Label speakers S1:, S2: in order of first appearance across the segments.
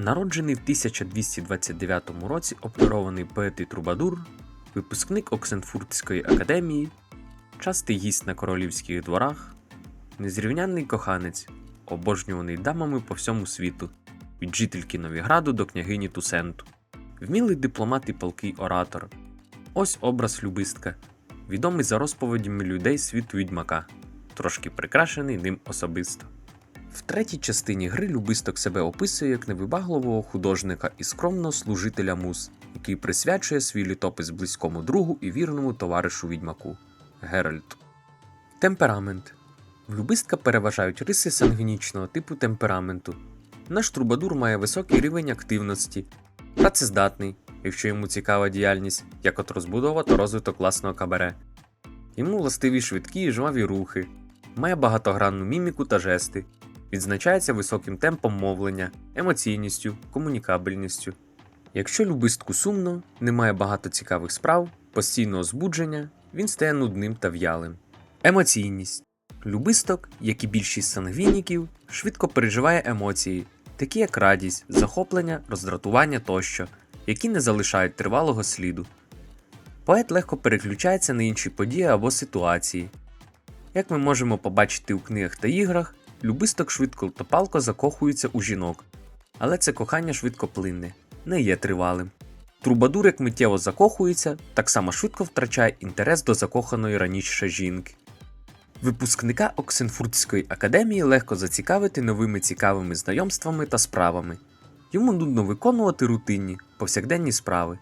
S1: Народжений в 1229 році обдарований поет і трубадур, випускник Оксенфуртської академії, частий гість на королівських дворах, незрівнянний коханець, обожнюваний дамами по всьому світу, від жительки Новіграду до княгині Тусенту, вмілий дипломат і палкий оратор. Ось образ любистка, відомий за розповідями людей світу відьмака, трошки прикрашений ним особисто. В третій частині гри Любисток себе описує як невибагливого художника і скромного служителя мус, який присвячує свій літопис близькому другу і вірному товаришу відьмаку Геральту. Темперамент в Любистка переважають риси сангвінічного типу темпераменту. Наш трубадур має високий рівень активності, працездатний, якщо йому цікава діяльність, як от розбудова та розвиток власного кабаре. Йому властиві швидкі і жваві рухи, має багатогранну міміку та жести, відзначається високим темпом мовлення, емоційністю, комунікабельністю. Якщо любистку сумно, немає багато цікавих справ, постійного збудження, він стає нудним та в'ялим. Емоційність. Любисток, як і більшість сангвініків, швидко переживає емоції, такі як радість, захоплення, роздратування тощо, які не залишають тривалого сліду. Поет легко переключається на інші події або ситуації. Як ми можемо побачити у книгах та іграх, любисток швидко та палко закохується у жінок, але це кохання швидко плинне, не є тривалим. Трубадур, як миттєво закохується, так само швидко втрачає інтерес до закоханої раніше жінки. Випускника Оксенфуртської академії легко зацікавити новими цікавими знайомствами та справами. Йому нудно виконувати рутинні, повсякденні справи.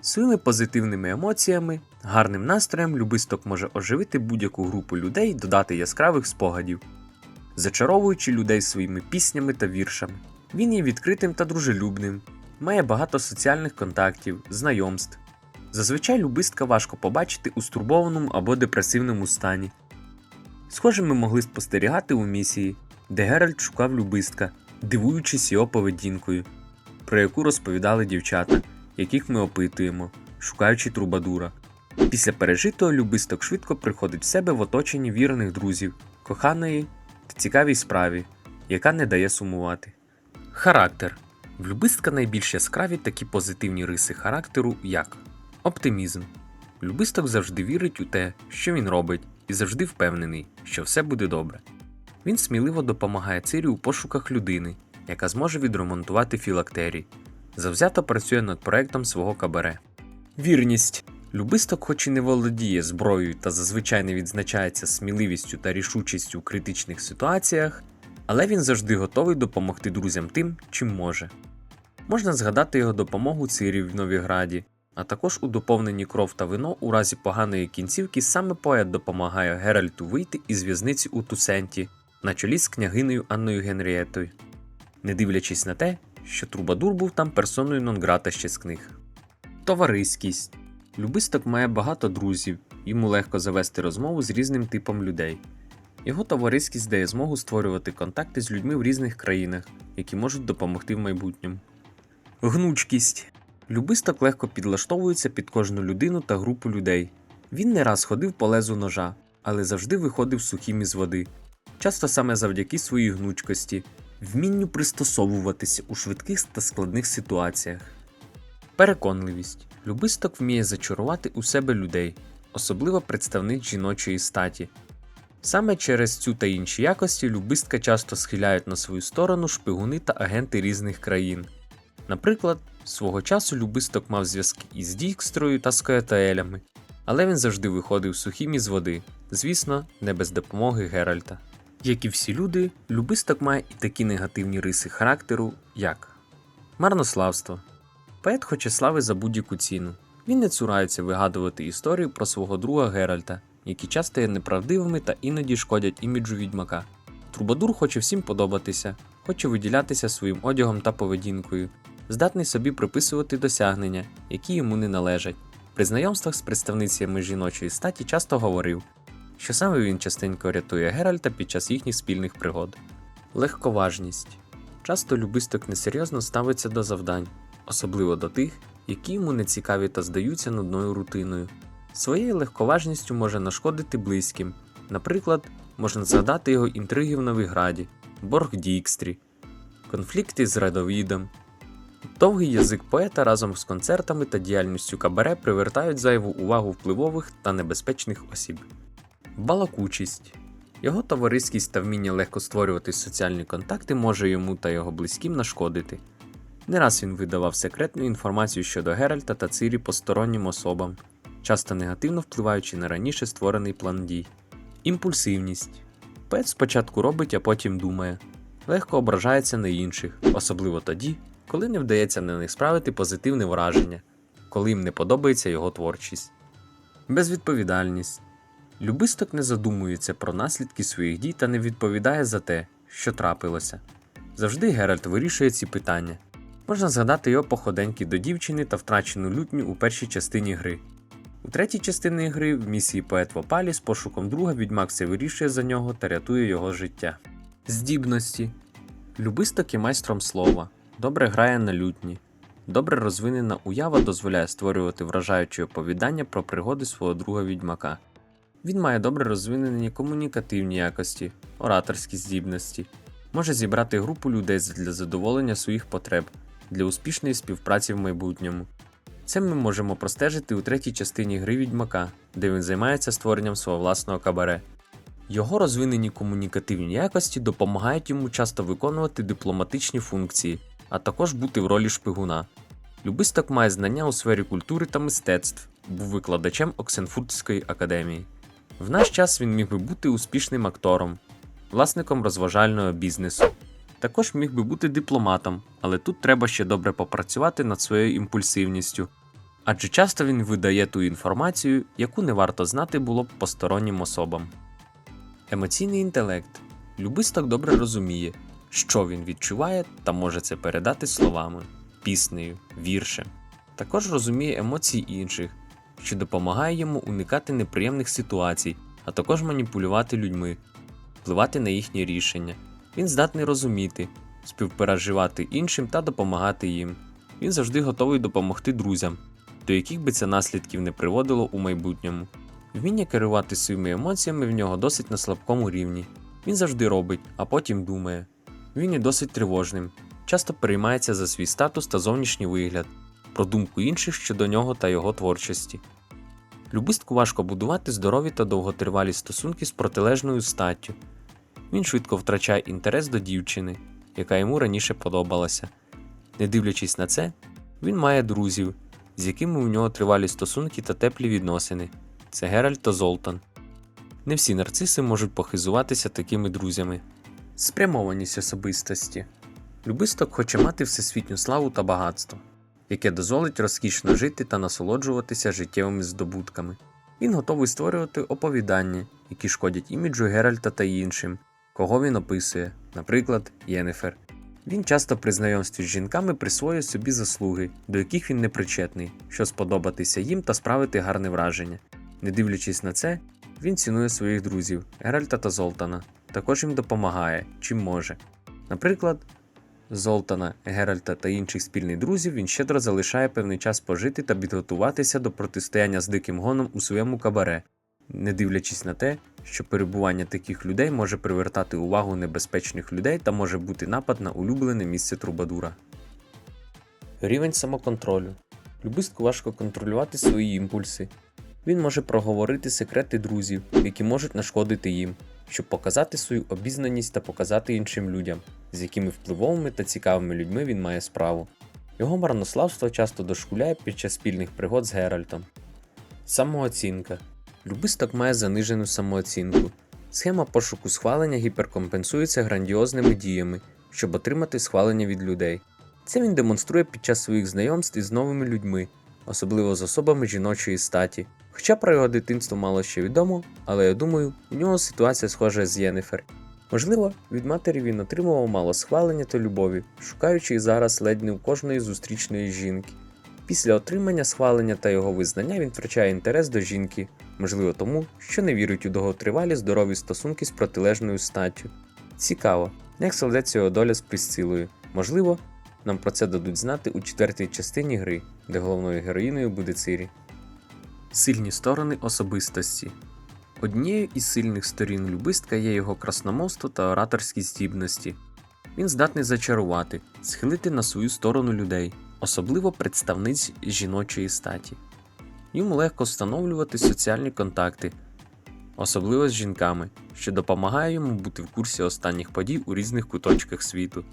S1: Своїми позитивними емоціями, гарним настроєм любисток може оживити будь-яку групу людей і додати яскравих спогадів, зачаровуючи людей своїми піснями та віршами. Він є відкритим та дружелюбним, має багато соціальних контактів, знайомств. Зазвичай любистка важко побачити у стурбованому або депресивному стані. Схоже, ми могли спостерігати у місії, де Геральт шукав любистка, дивуючись його поведінкою, про яку розповідали дівчата, яких ми опитуємо, шукаючи трубадура. Після пережитого любисток швидко приходить в себе в оточенні вірних друзів, коханої та цікавій справі, яка не дає сумувати. Характер. В любистка найбільш яскраві такі позитивні риси характеру, як оптимізм. Любисток завжди вірить у те, що він робить, і завжди впевнений, що все буде добре. Він сміливо допомагає Цирі у пошуках людини, яка зможе відремонтувати філактерій. Завзято працює над проектом свого кабаре. Вірність. Любисток, хоч і не володіє зброєю та зазвичай не відзначається сміливістю та рішучістю у критичних ситуаціях, але він завжди готовий допомогти друзям тим, чим може. Можна згадати його допомогу Цирі в Новіграді, а також у доповненні кров та вино у разі поганої кінцівки саме поет допомагає Геральту вийти із в'язниці у Тусенті на чолі з княгинею Анною Генрієтою, не дивлячись на те, що Трубадур був там персоною нон-грата ще з книг. Товариськість. Любисток має багато друзів, йому легко завести розмову з різним типом людей. Його товариськість дає змогу створювати контакти з людьми в різних країнах, які можуть допомогти в майбутньому. Гнучкість. Любисток легко підлаштовується під кожну людину та групу людей. Він не раз ходив по лезу ножа, але завжди виходив сухим із води. Часто саме завдяки своїй гнучкості, вмінню пристосовуватися у швидких та складних ситуаціях. Переконливість. Любисток вміє зачарувати у себе людей, особливо представник жіночої статі. Саме через цю та інші якості любистка часто схиляють на свою сторону шпигуни та агенти різних країн. Наприклад, свого часу любисток мав зв'язки із Дікстрою та Скоятаелями, але він завжди виходив сухим із води, звісно, не без допомоги Геральта. Як і всі люди, любисток має і такі негативні риси характеру, як марнославство. Поет хоче слави за будь-яку ціну. Він не цурається вигадувати історію про свого друга Геральта, які часто є неправдивими та іноді шкодять іміджу відьмака. Трубадур хоче всім подобатися, хоче виділятися своїм одягом та поведінкою, здатний собі приписувати досягнення, які йому не належать. При знайомствах з представницями жіночої статі часто говорив, що саме він частенько рятує Геральта під час їхніх спільних пригод. Легковажність. Часто любисток несерйозно ставиться до завдань, особливо до тих, які йому не цікаві та здаються нудною рутиною. Своєю легковажністю може нашкодити близьким. Наприклад, можна згадати його інтриги в Новіграді, борг Дікстрі, конфлікти з Радовідом, Довгий язик поета разом з концертами та діяльністю кабаре привертають зайву увагу впливових та небезпечних осіб. Балакучість. Його товариськість та вміння легко створювати соціальні контакти може йому та його близьким нашкодити. Не раз він видавав секретну інформацію щодо Геральта та Цирі постороннім особам, часто негативно впливаючи на раніше створений план дій. Імпульсивність. Поет спочатку робить, а потім думає, легко ображається на інших, особливо тоді, коли не вдається на них справити позитивне враження, коли їм не подобається його творчість. Безвідповідальність. Любисток не задумується про наслідки своїх дій та не відповідає за те, що трапилося. Завжди Геральт вирішує ці питання. Можна згадати його походеньки до дівчини та втрачену лютню у першій частині гри. У третій частині гри в місії поет в опалі з пошуком друга відьмак все вирішує за нього та рятує його життя. Здібності. Любисток є майстром слова, добре грає на лютні. Добре розвинена уява дозволяє створювати вражаючі оповідання про пригоди свого друга відьмака. Він має добре розвинені комунікативні якості, ораторські здібності, може зібрати групу людей для задоволення своїх потреб, для успішної співпраці в майбутньому. Це ми можемо простежити у третій частині гри Відьмака, де він займається створенням свого власного кабаре. Його розвинені комунікативні якості допомагають йому часто виконувати дипломатичні функції, а також бути в ролі шпигуна. Любисток має знання у сфері культури та мистецтв, був викладачем Оксенфуртської академії. В наш час він міг би бути успішним актором, власником розважального бізнесу. Також міг би бути дипломатом, але тут треба ще добре попрацювати над своєю імпульсивністю, адже часто він видає ту інформацію, яку не варто знати було б постороннім особам. Емоційний інтелект. Любисток добре розуміє, що він відчуває та може це передати словами, піснею, віршем. Також розуміє емоції інших, що допомагає йому уникати неприємних ситуацій, а також маніпулювати людьми, впливати на їхні рішення. Він здатний розуміти, співпереживати іншим та допомагати їм. Він завжди готовий допомогти друзям, до яких би це наслідків не приводило у майбутньому. Вміння керувати своїми емоціями в нього досить на слабкому рівні. Він завжди робить, а потім думає. Він є досить тривожним, часто переймається за свій статус та зовнішній вигляд, про думку інших щодо нього та його творчості. Любистку важко будувати здорові та довготривалі стосунки з протилежною статтю. Він швидко втрачає інтерес до дівчини, яка йому раніше подобалася. Не дивлячись на це, він має друзів, з якими у нього тривалі стосунки та теплі відносини. Це Геральт та Золтан. Не всі нарциси можуть похизуватися такими друзями. Спрямованість особистості. Любисток хоче мати всесвітню славу та багатство, яке дозволить розкішно жити та насолоджуватися життєвими здобутками. Він готовий створювати оповідання, які шкодять іміджу Геральта та іншим, кого він описує, наприклад, Єнефер. Він часто при знайомстві з жінками присвоює собі заслуги, до яких він не причетний, щоб сподобатися їм та справити гарне враження. Не дивлячись на це, він цінує своїх друзів Геральта та Золтана, також їм допомагає, чим може. Наприклад, Золтана, Геральта та інших спільних друзів він щедро залишає певний час пожити та підготуватися до протистояння з диким гоном у своєму кабаре, не дивлячись на те, що перебування таких людей може привертати увагу небезпечних людей та може бути напад на улюблене місце Трубадура. Рівень самоконтролю. Любистку важко контролювати свої імпульси. Він може проговорити секрети друзів, які можуть нашкодити їм, щоб показати свою обізнаність та показати іншим людям, з якими впливовими та цікавими людьми він має справу. Його марнославство часто дошкуляє під час спільних пригод з Геральтом. Самооцінка. Любисток має занижену самооцінку. Схема пошуку схвалення гіперкомпенсується грандіозними діями, щоб отримати схвалення від людей. Це він демонструє під час своїх знайомств із новими людьми, особливо з особами жіночої статі. Хоча про його дитинство мало що відомо, але я думаю, у нього ситуація схожа з Єнефер. Можливо, від матері він отримував мало схвалення та любові, шукаючи їх зараз ледь не у кожної зустрічної жінки. Після отримання схвалення та його визнання він втрачає інтерес до жінки, можливо тому, що не вірить у довготривалі здорові стосунки з протилежною статтю. Цікаво, як складеться його доля з Присцилою. Можливо, нам про це дадуть знати у четвертій частині гри, де головною героїною буде Цирі. Сильні сторони особистості. Однією із сильних сторін любистка є його красномовство та ораторські здібності. Він здатний зачарувати, схилити на свою сторону людей, особливо представниць жіночої статі. Йому легко встановлювати соціальні контакти, особливо з жінками, що допомагає йому бути в курсі останніх подій у різних куточках світу.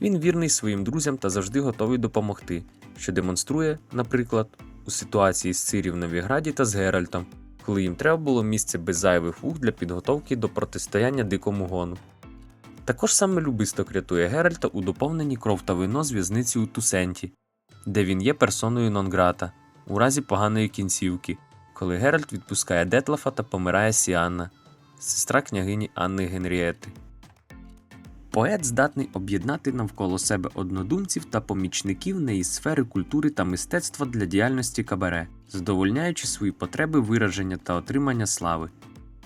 S1: Він вірний своїм друзям та завжди готовий допомогти, що демонструє, наприклад, у ситуації з Цирі в Новіграді та з Геральтом, коли їм треба було місце без зайвих вух для підготовки до протистояння дикому гону. Також саме Любисток рятує Геральта у доповненні кров та вино з в'язниці у Тусенті, де він є персоною нон-грата у разі поганої кінцівки, коли Геральт відпускає Детлафа та помирає Сіанна, сестра княгині Анни Генрієти. Поет здатний об'єднати навколо себе однодумців та помічників не із сфери культури та мистецтва для діяльності кабаре, задовольняючи свої потреби вираження та отримання слави.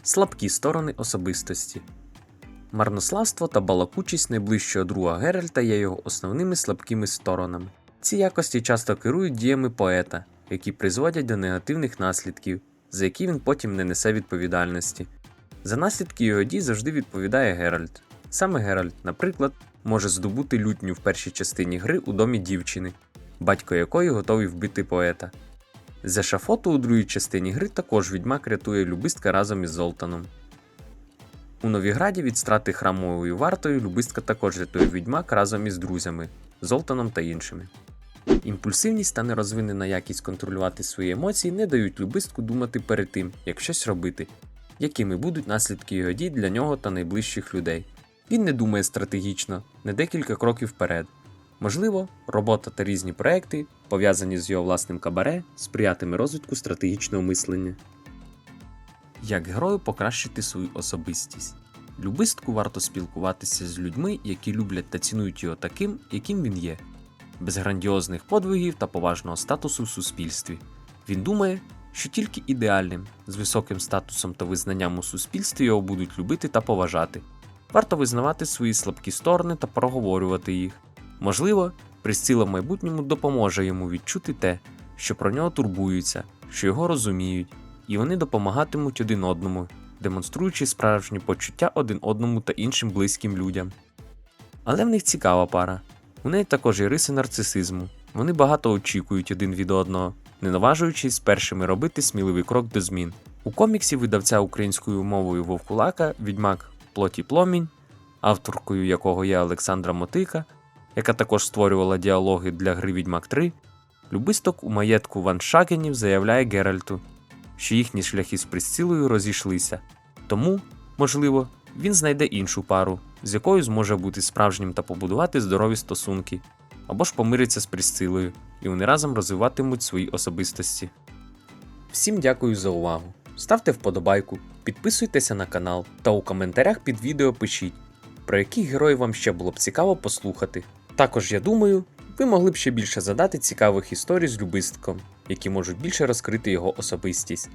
S1: Слабкі сторони особистості. Марнославство та балакучість найближчого друга Геральта є його основними слабкими сторонами. Ці якості часто керують діями поета, які призводять до негативних наслідків, за які він потім не несе відповідальності. За наслідки його дій завжди відповідає Геральт. Саме Геральт, наприклад, може здобути лютню в першій частині гри у домі дівчини, батько якої готовий вбити поета. З ешафоту у другій частині гри також відьмак рятує любистка разом із Золтаном. У Новіграді від страти храмовою вартою Любистка також рятує відьмак разом із друзями Золтаном та іншими. Імпульсивність та нерозвинена якість контролювати свої емоції не дають любистку думати перед тим, як щось робити, якими будуть наслідки його дій для нього та найближчих людей. Він не думає стратегічно, не декілька кроків вперед. Можливо, робота та різні проекти, пов'язані з його власним кабаре, сприятиме розвитку стратегічного мислення. Як герою покращити свою особистість. Любистку варто спілкуватися з людьми, які люблять та цінують його таким, яким він є, без грандіозних подвигів та поважного статусу в суспільстві. Він думає, що тільки ідеальним, з високим статусом та визнанням у суспільстві його будуть любити та поважати. Варто визнавати свої слабкі сторони та проговорювати їх. Можливо, присціла в майбутньому допоможе йому відчути те, що про нього турбуються, що його розуміють, і вони допомагатимуть один одному, демонструючи справжні почуття один одному та іншим близьким людям. Але в них цікава пара. У неї також є риси нарцисизму. Вони багато очікують один від одного, не наважуючись першими робити сміливий крок до змін. У коміксі видавця українською мовою Вовкулака Відьмак Плоті Пломінь, авторкою якого є Олександра Мотика, яка також створювала діалоги для гри Відьмак 3, Любисток у маєтку Ван Шагенів заявляє Геральту, що їхні шляхи з Присцилою розійшлися. Тому, можливо, він знайде іншу пару, з якою зможе бути справжнім та побудувати здорові стосунки, або ж помириться з Присцилою, і вони разом розвиватимуть свої особистості. Всім дякую за увагу. Ставте вподобайку, підписуйтеся на канал та у коментарях під відео пишіть, про яких героїв вам ще було б цікаво послухати. Також я думаю, ви могли б ще більше задати цікавих історій з любистком, які можуть більше розкрити його особистість.